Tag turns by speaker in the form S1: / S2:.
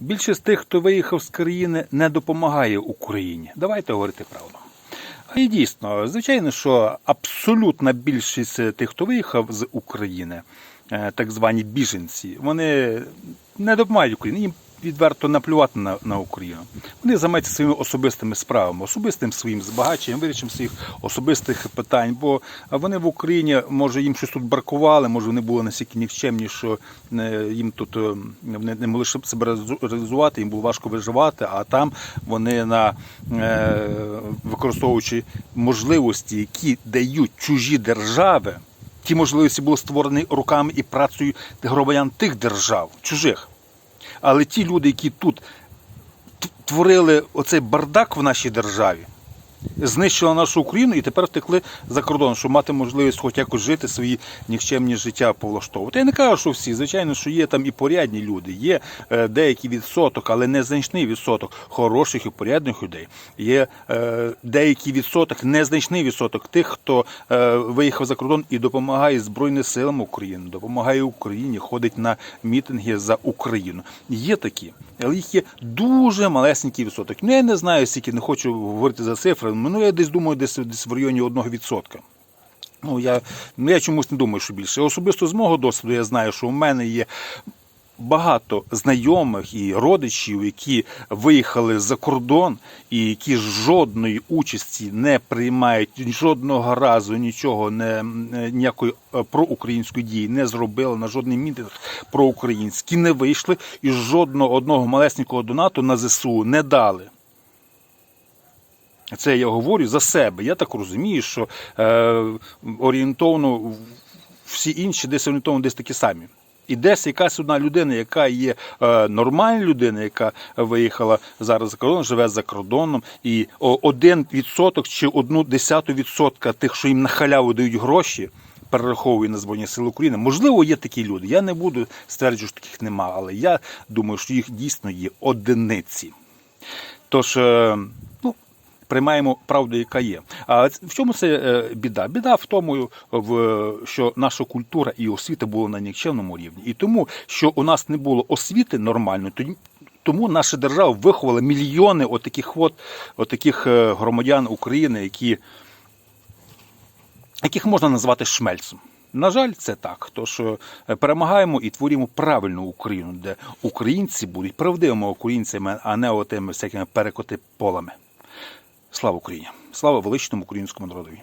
S1: Більшість тих, хто виїхав з країни, не допомагає Україні. Давайте говорити правду. І дійсно, звичайно, що абсолютна більшість тих, хто виїхав з України, е, так звані біженці, вони не допомагають Україні. Їм відверто наплювати на, на Україну. Вони займаються своїми особистими справами, особистим своїм збагаченням, вирішенням своїх особистих питань. Бо вони в Україні, може, їм щось тут бракували, може, вони були настільки нікчемні, що е, їм тут е, вони не могли себе реалізувати, їм було важко виживати, а там вони на е, використовуючи можливості, які дають чужі держави. Ті можливості були створені руками і працею громадян тих держав, чужих. Але ті люди, які тут творили оцей бардак в нашій державі, знищили нашу Україну і тепер втекли за кордон, щоб мати можливість хоч якось жити свої нікчемні життя повлаштовувати. Я не кажу, що всі, звичайно, що є там і порядні люди, є е, деякий відсоток, але незначний відсоток хороших і порядних людей. Є е, деякий відсоток, незначний відсоток тих, хто е, виїхав за кордон і допомагає Збройним силам України, допомагає Україні, ходить на мітинги за Україну. Є такі, але їх є дуже малесенький відсоток. Ну я не знаю, скільки не хочу говорити за цифри. Ну я десь думаю, десь десь в районі 1%. Ну я, ну, я чомусь не думаю, що більше. Особисто з мого досвіду я знаю, що у мене є багато знайомих і родичів, які виїхали за кордон і які жодної участі не приймають жодного разу нічого не ніякої е, проукраїнської дії не зробили на жодний мітинг проукраїнський, не вийшли і жодного одного малесенького донату на ЗСУ не дали. Це я говорю за себе. Я так розумію, що е, орієнтовно всі інші десь орієнтовно десь такі самі. І десь якась одна людина, яка є е, нормальна людина, яка виїхала зараз за кордон, живе за кордоном, і один відсоток чи одну десяту відсотка тих, що їм на халяву дають гроші, перераховує на Збройні Сили України. Можливо, є такі люди. Я не буду стверджувати, що таких нема, але я думаю, що їх дійсно є одиниці. Тож, е, приймаємо правду, яка є. А в чому це е, біда? Біда в тому, що наша культура і освіта були на нікчемному рівні. І тому, що у нас не було освіти нормальної, то тому наша держава виховала мільйони отаких от, отаких е, громадян України, які, яких можна назвати шмельцем. На жаль, це так. Тож е, перемагаємо і творимо правильну Україну, де українці будуть правдивими українцями, а не отими всякими перекоти полами. Слава Україні! Слава величному українському народові!